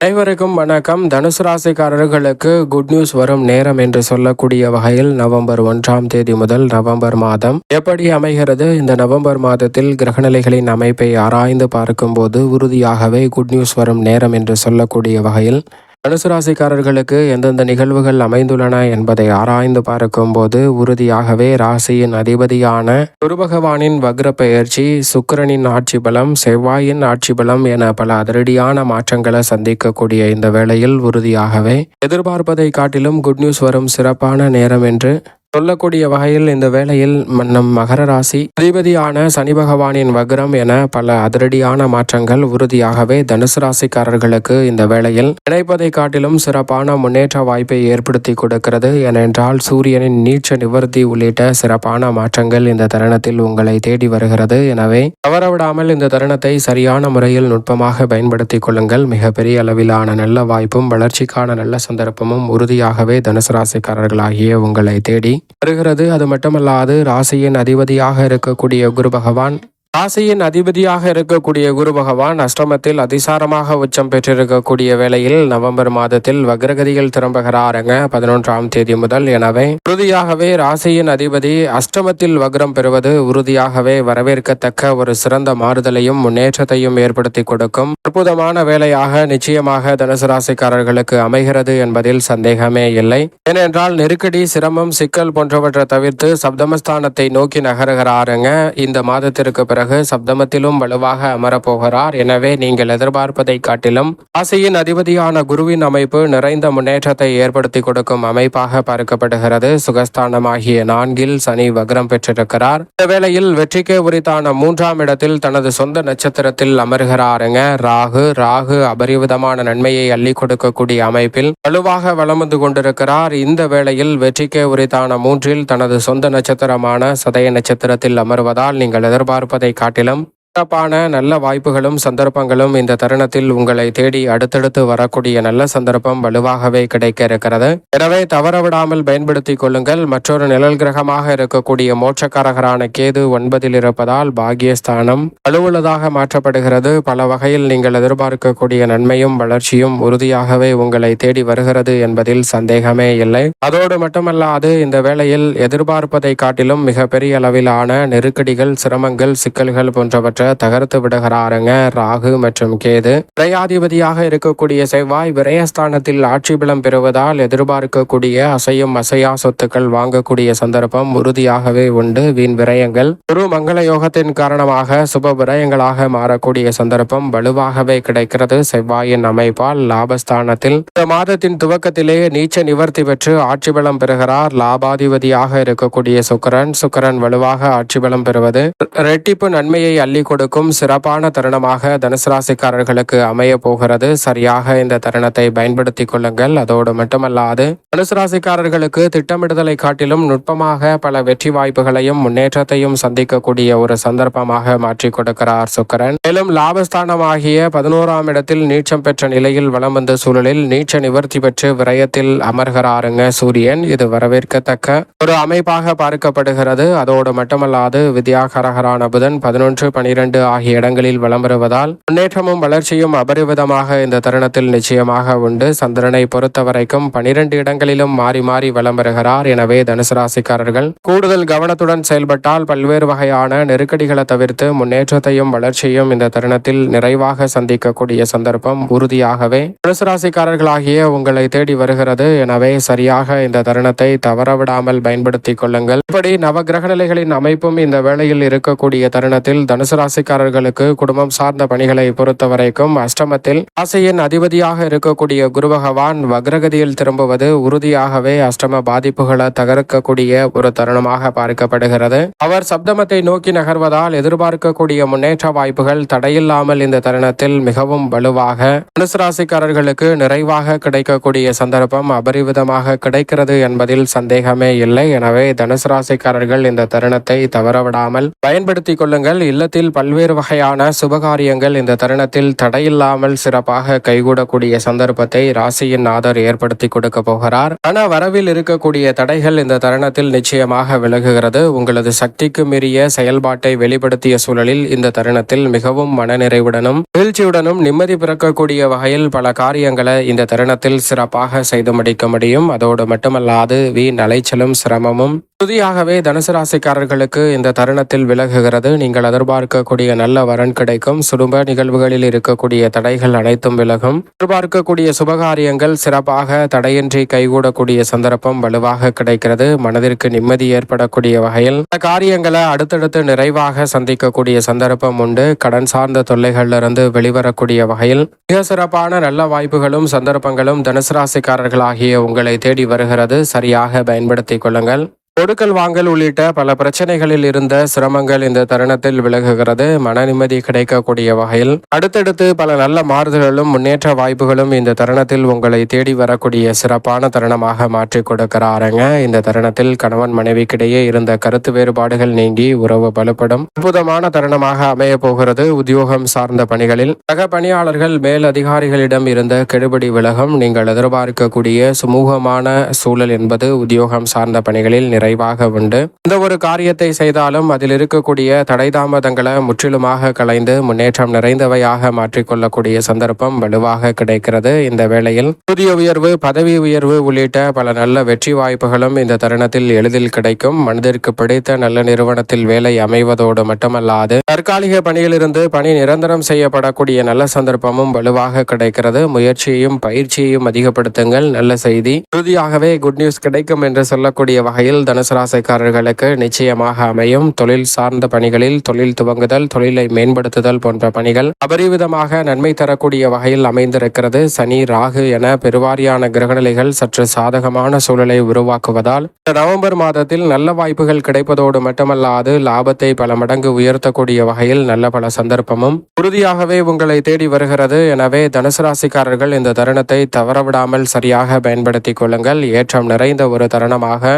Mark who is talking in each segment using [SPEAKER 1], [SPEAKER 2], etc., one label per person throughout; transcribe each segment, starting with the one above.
[SPEAKER 1] அனைவருக்கும் வணக்கம். தனுசு ராசிக்காரர்களுக்கு குட் நியூஸ் வரும் நேரம் என்று சொல்லக்கூடிய வகையில் நவம்பர் ஒன்றாம் தேதி முதல் நவம்பர் மாதம் எப்படி அமைகிறது? இந்த நவம்பர் மாதத்தில் கிரகநிலைகளின் அமைப்பை ஆராய்ந்து பார்க்கும்போது உறுதியாகவே குட் நியூஸ் வரும் நேரம் என்று சொல்லக்கூடிய வகையில் தனுசு ராசிக்காரர்களுக்கு எந்தெந்த நிகழ்வுகள் அமைந்துள்ளன என்பதை ஆராய்ந்து பார்க்கும்போது உறுதியாகவே ராசியின் அதிபதியான குருபகவானின் வக்ர பெயர்ச்சி சுக்கிரனின் ஆட்சி பலம் செவ்வாயின் ஆட்சி பலம் என பல அதிரடியான மாற்றங்களை சந்திக்கக்கூடிய இந்த வேளையில் உறுதியாகவே எதிர்பார்ப்பதை காட்டிலும் குட் நியூஸ் வரும் சிறப்பான நேரம் என்று சொல்லக்கூடிய வகையில் இந்த வேளையில் நம் மகர ராசி அதிபதியான சனி பகவானின் வக்ரம் என பல அதிரடியான மாற்றங்கள் உறுதியாகவே தனுசு ராசிக்காரர்களுக்கு இந்த வேளையில் நினைப்பதை காட்டிலும் சிறப்பான முன்னேற்ற வாய்ப்பை ஏற்படுத்தி கொடுக்கிறது. ஏனென்றால் சூரியனின் நீச்ச நிவர்த்தி உள்ளிட்ட சிறப்பான மாற்றங்கள் இந்த தருணத்தில் உங்களை தேடி வருகிறது. எனவே தவறவிடாமல் இந்த தருணத்தை சரியான முறையில் நுட்பமாக பயன்படுத்திக் கொள்ளுங்கள். மிகப்பெரிய அளவிலான நல்ல வாய்ப்பும் வளர்ச்சிக்கான நல்ல சந்தர்ப்பமும் உறுதியாகவே தனுசு ராசிக்காரர்களாகிய உங்களை தேடி வருகிறது. அது மட்டுமல்லாது ராசியின் அதிபதியாக இருக்கக்கூடிய குரு பகவான் ராசியின் அதிபதியாக இருக்கக்கூடிய குரு பகவான் அஷ்டமத்தில் அதிசாரமாக உச்சம் பெற்றிருக்கக்கூடிய வேளையில் நவம்பர் மாதத்தில் வக்ரகதியில் திரும்புகிறாருங்க. பதினொன்றாம் தேதி முதல் எனவே உறுதியாகவே ராசியின் அதிபதி அஷ்டமத்தில் வக்ரம் பெறுவது உறுதியாகவே வரவேற்கத்தக்க ஒரு சிறந்த மாறுதலையும் முன்னேற்றத்தையும் ஏற்படுத்தி கொடுக்கும். அற்புதமான வேலையாக நிச்சயமாக தனுசு ராசிக்காரர்களுக்கு அமைகிறது என்பதில் சந்தேகமே இல்லை. ஏனென்றால் நெருக்கடி சிரமம் சிக்கல் போன்றவற்றை தவிர்த்து சப்தமஸ்தானத்தை நோக்கி நகருகிறாருங்க. இந்த மாதத்திற்கு பிறகு பிறகு சப்தமத்திலும் வலுவாக அமரப்போகிறார். எனவே நீங்கள் எதிர்பார்ப்பதை காட்டிலும் ராசியின் அதிபதியான குருவின் அமைப்பு நிறைந்த முன்னேற்றத்தை ஏற்படுத்தி கொடுக்கும் அமைப்பாக பார்க்கப்படுகிறது. சுகஸ்தானமாகிய நான்கில் சனி வக்ரம் பெற்றிருக்கிறார். இந்த வேளையில் வெற்றிக்கே உரித்தான மூன்றாம் இடத்தில் தனது சொந்த நட்சத்திரத்தில் அமர்கிறாருங்க. ராகு ராகு அபரிவிதமான நன்மையை அள்ளி கொடுக்கக்கூடிய அமைப்பில் வலுவாக வளம் வந்து கொண்டிருக்கிறார். இந்த வேளையில் வெற்றிக்கே உரித்தான மூன்றில் தனது சொந்த நட்சத்திரமான சதய நட்சத்திரத்தில் அமர்வதால் நீங்கள் எதிர்பார்ப்பதை காட்டிலும் சிறப்பான நல்ல வாய்ப்புகளும் சந்தர்ப்பங்களும் இந்த தருணத்தில் உங்களை தேடி அடுத்தடுத்து வரக்கூடிய நல்ல சந்தர்ப்பம் வலுவாகவே கிடைக்க இருக்கிறது எனவே தவறவிடாமல் பயன்படுத்திக் கொள்ளுங்கள். மற்றொரு நிழல் கிரகமாக இருக்கக்கூடிய மோட்சக்காரகரான கேது ஒன்பதில் இருப்பதால் பாகியஸ்தானம் வலுவுள்ளதாக மாற்றப்படுகிறது. பல வகையில் நீங்கள் எதிர்பார்க்கக்கூடிய நன்மையும் வளர்ச்சியும் உறுதியாகவே உங்களை தேடி வருகிறது என்பதில் சந்தேகமே இல்லை. அதோடு மட்டுமல்லாது இந்த வேளையில் எதிர்பார்ப்பதை காட்டிலும் மிகப்பெரிய அளவிலான நெருக்கடிகள் சிரமங்கள் சிக்கல்கள் போன்றவற்றை தகர்த்து விடுகிறாருங்க. ராகு மற்றும் கேது. விரையாதிபதியாக இருக்கக்கூடிய செவ்வாய் விரயஸ்தானத்தில் ஆட்சி பலம் பெறுவதால் எதிர்பார்க்கக்கூடிய அசையும் அசையா சொத்துக்கள் வாங்கக்கூடிய சந்தர்ப்பம் உறுதியாகவே உண்டு. வீண் விரயங்கள். குரு மங்கள யோகத்தின் காரணமாக சுப விரயங்களாக மாறக்கூடிய சந்தர்ப்பம் வலுவாகவே கிடைக்கிறது. செவ்வாயின் அமைப்பால் லாபஸ்தானத்தில் இந்த மாதத்தின் துவக்கத்திலே நீச்ச நிவர்த்தி பெற்று ஆட்சி பலம் பெறுகிறார். லாபாதிபதியாக இருக்கக்கூடிய சுக்கரன். சுக்கரன் வலுவாக ஆட்சி பலம் பெறுவது. ரெட்டிப்பு நன்மையை அள்ளி கொடுக்கும் சிறப்பான தருணமாக தனுசு ராசிக்காரர்களுக்கு அமைய போகிறது. சரியாக இந்த தருணத்தை பயன்படுத்திக் கொள்ளுங்கள். அதோடு மட்டுமல்லாது தனுசு ராசிக்காரர்களுக்கு திட்டமிடுதலை காட்டிலும் நுட்பமாக பல வெற்றி வாய்ப்புகளையும் முன்னேற்றத்தையும் சந்திக்கக்கூடிய ஒரு சந்தர்ப்பமாக மாற்றி கொடுக்கிறார் சுக்கரன். மேலும் லாபஸ்தானமாகிய பதினோராம் இடத்தில் நீச்சம் பெற்ற நிலையில் வளம் வந்த சூழலில் நீச்ச நிவர்த்தி பெற்று விரயத்தில் அமர்கிறாருங்க சூரியன். இது வரவேற்கத்தக்க ஒரு அமைப்பாக பார்க்கப்படுகிறது. அதோடு மட்டுமல்லாது வித்யாகரகரான புதன் பதினொன்று பனிரெண்டு இரண்டு ஆகிய இடங்களில் வலம் வருவதால் முன்னேற்றமும் வளர்ச்சியும் அபரிவிதமாக இந்த தருணத்தில் நிச்சயமாக உண்டு. சந்திரனை பொறுத்தவரைக்கும் பனிரெண்டு இடங்களிலும் மாறி மாறி வலம் வருகிறார் எனவே தனுசு ராசிக்காரர்கள் கூடுதல் கவனத்துடன் செயல்பட்டால் பல்வேறு வகையான நெருக்கடிகளை தவிர்த்து முன்னேற்றத்தையும் வளர்ச்சியும் இந்த தருணத்தில் நிறைவாக சந்திக்கக்கூடிய சந்தர்ப்பம் உறுதியாகவே தனுசு ராசிக்காரர்களாகிய உங்களை தேடி வருகிறது. எனவே சரியாக இந்த தருணத்தை தவறவிடாமல் பயன்படுத்திக் கொள்ளுங்கள். இப்படி நவகிரக நிலைகளின் அமைப்பும் இந்த வேளையில் இருக்கக்கூடிய தருணத்தில் தனுசு ராசிக்காரர்களுக்கு குடும்பம் சார்ந்த பணிகளை பொறுத்த வரைக்கும் அஷ்டமத்தில் ராசியின் அதிபதியாக இருக்கக்கூடிய குரு பகவான் வக்ரகதியில் திரும்புவது உறுதியாகவே அஷ்டம பாதிப்புகளை தகர்க்கக்கூடிய ஒரு தருணமாக பார்க்கப்படுகிறது. அவர் சப்தமத்தை நோக்கி நகர்வதால் எதிர்பார்க்கக்கூடிய முன்னேற்ற வாய்ப்புகள் தடையில்லாமல் இந்த தருணத்தில் மிகவும் வலுவாக தனுசு ராசிக்காரர்களுக்கு நிறைவாக கிடைக்கக்கூடிய சந்தர்ப்பம் அபரிவிதமாக கிடைக்கிறது என்பதில் சந்தேகமே இல்லை. எனவே தனுசு ராசிக்காரர்கள் இந்த தருணத்தை தவறவிடாமல் பயன்படுத்திக் கொள்ளுங்கள். இல்லத்தில் பல்வேறு வகையான சுபகாரியங்கள் இந்த தருணத்தில் தடையில்லாமல் சிறப்பாக கைகூடக்கூடிய சந்தர்ப்பத்தை ராசியின் நாதர் ஏற்படுத்தி கொடுக்க போகிறார். ஆனா வரவில் இருக்கக்கூடிய தடைகள் இந்த தருணத்தில் நிச்சயமாக விலகுகிறது. உங்களது சக்திக்கு மீறிய செயல்பாட்டை வெளிப்படுத்திய சூழலில் இந்த தருணத்தில் மிகவும் மனநிறைவுடனும் மகிழ்ச்சியுடனும் நிம்மதி பிறக்கக்கூடிய வகையில் பல காரியங்களை இந்த தருணத்தில் சிறப்பாக செய்து முடிக்க முடியும். அதோடு மட்டுமல்லாது வீண் அலைச்சலும் சிரமமும் புதியாகவே தனுசு ராசிக்காரர்களுக்கு இந்த தருணத்தில் விலகுகிறது. நீங்கள் எதிர்பார்க்கக்கூடிய நல்ல வரன் கிடைக்கும். சுடும்ப நிகழ்வுகளில் இருக்கக்கூடிய தடைகள் அனைத்தும் விலகும். எதிர்பார்க்கக்கூடிய சுபகாரியங்கள் சிறப்பாக தடையின்றி கைகூடக்கூடிய சந்தர்ப்பம் வலுவாக கிடைக்கிறது. மனதிற்கு நிம்மதி ஏற்படக்கூடிய வகையில் இந்த காரியங்களை அடுத்தடுத்து நிறைவாக சந்திக்கக்கூடிய சந்தர்ப்பம் உண்டு. கடன் சார்ந்த தொல்லைகளிலிருந்து வெளிவரக்கூடிய வகையில் மிக சிறப்பான நல்ல வாய்ப்புகளும் சந்தர்ப்பங்களும் தனுசு ராசிக்காரர்களாகிய உங்களை தேடி வருகிறது. சரியாக பயன்படுத்திக் கொள்ளுங்கள். கொடுக்கல் வாங்கல் உள்ளிட்ட பல பிரச்சனைகளில் இருந்த சிரமங்கள் இந்த தருணத்தில் விலகுகிறது. மன நிம்மதி கிடைக்கக்கூடிய வகையில் அடுத்தடுத்து பல நல்ல மாறுதல்களும் முன்னேற்ற வாய்ப்புகளும் இந்த தருணத்தில் உங்களை தேடி வரக்கூடிய சிறப்பான தருணமாக மாற்றி கொடுக்கிறாருங்க. இந்த தருணத்தில் கணவன் மனைவிக்கிடையே இருந்த கருத்து வேறுபாடுகள் நீங்கி உறவு பலப்படும். அற்புதமான தருணமாக அமைய போகிறது உத்தியோகம் சார்ந்த பணிகளில். சக பணியாளர்கள் மேல் அதிகாரிகளிடம் இருந்த கெடுபடி விலகும். நீங்கள் எதிர்பார்க்கக்கூடிய சுமூகமான சூழல் என்பது உத்தியோகம் சார்ந்த பணிகளில் நிறைவாக உண்டு. இந்த ஒரு காரியத்தை செய்தாலும் அதில் இருக்கக்கூடிய தடை தாமதங்களை முற்றிலுமாக கலைந்து முன்னேற்றம் நிறைந்தவையாக மாற்றிக்கொள்ளக்கூடிய சந்தர்ப்பம் வலுவாக கிடைக்கிறது. இந்த வேளையில் புதிய உயர்வு பதவி உயர்வு உள்ளிட்ட பல நல்ல வெற்றி வாய்ப்புகளும் இந்த தருணத்தில் எளிதில் கிடைக்கும். மனதிற்கு பிடித்த நல்ல நிறுவனத்தில் வேலை அமைவதோடு மட்டுமல்லாது தற்காலிக பணியிலிருந்து பணி நிரந்தரம் செய்யப்படக்கூடிய நல்ல சந்தர்ப்பமும் வலுவாக கிடைக்கிறது. முயற்சியையும் பயிற்சியையும் அதிகப்படுத்துங்கள். நல்ல செய்தி. இறுதியாகவே குட் நியூஸ் கிடைக்கும் என்று சொல்லக்கூடிய வகையில் தனுசு ராசிக்காரர்களுக்கு நிச்சயமாக அமையும். தொழில் சார்ந்த பணிகளில் தொழில் துவங்குதல் தொழிலை மேம்படுத்துதல் போன்ற பணிகள் அபரிவிதமாக நன்மை தரக்கூடிய வகையில் அமைந்திருக்கிறது. சனி ராகு என பெருவாரியான கிரகநிலைகள் சற்று சாதகமான சூழலை உருவாக்குவதால் நவம்பர் மாதத்தில் நல்ல வாய்ப்புகள் கிடைப்பதோடு மட்டுமல்லாது லாபத்தை பல மடங்கு உயர்த்தக்கூடிய வகையில் நல்ல பல சந்தர்ப்பமும் உறுதியாகவே உங்களை தேடி வருகிறது. எனவே தனுசு ராசிக்காரர்கள் இந்த தருணத்தை தவறவிடாமல் சரியாக பயன்படுத்திக் கொள்ளுங்கள். ஏற்றம் நிறைந்த ஒரு தருணமாக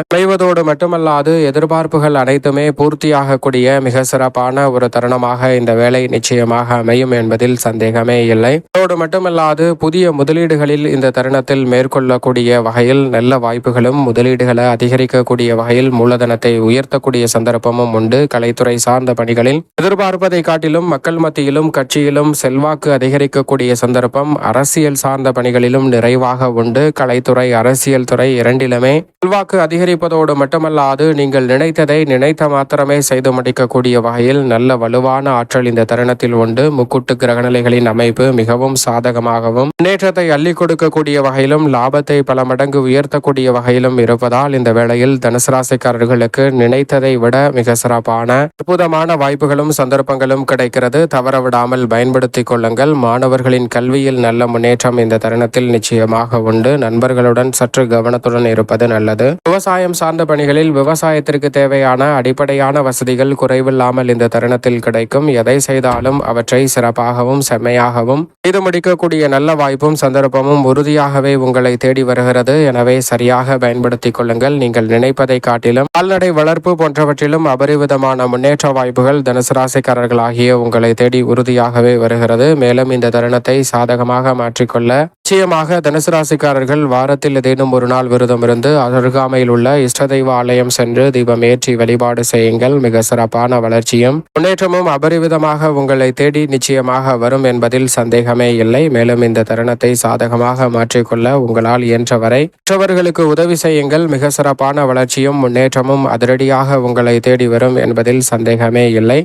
[SPEAKER 1] அதோடு மட்டுமல்லாது எதிர்பார்ப்புகள் அனைத்துமே பூர்த்தியாகக்கூடிய மிக சிறப்பான ஒரு தருணமாக இந்த வேலை நிச்சயமாக அமையும் என்பதில் சந்தேகமே இல்லை. அதோடு மட்டுமல்லாது புதிய முதலீடுகளில் இந்த தருணத்தில் மேற்கொள்ளக்கூடிய வகையில் நல்ல வாய்ப்புகளும் முதலீடுகளை அதிகரிக்கக்கூடிய வகையில் மூலதனத்தை உயர்த்தக்கூடிய சந்தர்ப்பமும் உண்டு. கலைத்துறை சார்ந்த பணிகளில் எதிர்பார்ப்பதை காட்டிலும் மக்கள் மத்தியிலும் கட்சியிலும் செல்வாக்கு அதிகரிக்கக்கூடிய சந்தர்ப்பம் அரசியல் சார்ந்த பணிகளிலும் நிறைவாக உண்டு. கலைத்துறை அரசியல் துறை இரண்டிலுமே செல்வாக்கு அதிகரிப்பதோடு மட்டும் மட்டுமல்லாது நீங்கள் நினைத்ததை நினைத்த மாத்திரமே செய்து முடிக்கக்கூடிய வகையில் நல்ல வலுவான ஆற்றல் இந்த தருணத்தில் உண்டு. முக்கூட்டு கிரகநிலைகளின் அமைப்பு மிகவும் சாதகமாகவும் முன்னேற்றத்தை அள்ளி கொடுக்கக்கூடிய வகையிலும் லாபத்தை பல மடங்கு உயர்த்தக்கூடிய வகையிலும் இருப்பதால் இந்த வேளையில் தனுசு ராசிக்காரர்களுக்கு நினைத்ததை விட மிக சிறப்பான அற்புதமான வாய்ப்புகளும் சந்தர்ப்பங்களும் கிடைக்கிறது. தவறவிடாமல் பயன்படுத்திக் கொள்ளுங்கள். மாணவர்களின் கல்வியில் நல்ல முன்னேற்றம் இந்த தருணத்தில் நிச்சயமாக உண்டு. நண்பர்களுடன் சற்று கவனத்துடன் இருப்பது நல்லது. விவசாயம் சார்ந்த பணி பணிகளில் விவசாயத்திற்கு தேவையான அடிப்படையான வசதிகள் குறைவில்லாமல் இந்த தருணத்தில் கிடைக்கும். எதை செய்தாலும் அவற்றை சிறப்பாகவும் செம்மையாகவும் செய்து முடிக்கக்கூடிய நல்ல வாய்ப்பும் சந்தர்ப்பமும் உறுதியாகவே உங்களை தேடி வருகிறது. எனவே சரியாக பயன்படுத்திக் கொள்ளுங்கள். நீங்கள் நினைப்பதை காட்டிலும் கால்நடை வளர்ப்பு போன்றவற்றிலும் அபரிவிதமான முன்னேற்ற வாய்ப்புகள் தனுசு ராசிக்காரர்களாகிய உங்களை தேடி உறுதியாகவே வருகிறது. மேலும் இந்த தருணத்தை சாதகமாக மாற்றிக்கொள்ள நிச்சயமாக தனுசு ராசிக்காரர்கள் வாரத்தில் ஏதேனும் ஒரு நாள் விரதம் இருந்து அருகாமையில் உள்ள இஷ்ட தெய்வ ஆலயம் சென்று தீபம் ஏற்றி வழிபாடு செய்யுங்கள். மிக சிறப்பான வளர்ச்சியும் முன்னேற்றமும் அபரிவிதமாக உங்களை தேடி நிச்சயமாக வரும் என்பதில் சந்தேகமே இல்லை. மேலும் இந்த தருணத்தை சாதகமாக மாற்றிக்கொள்ள உங்களால் இயன்றவரை மற்றவர்களுக்கு உதவி செய்யுங்கள். மிக சிறப்பான வளர்ச்சியும் முன்னேற்றமும் அதிரடியாக உங்களை தேடி வரும் என்பதில் சந்தேகமே இல்லை.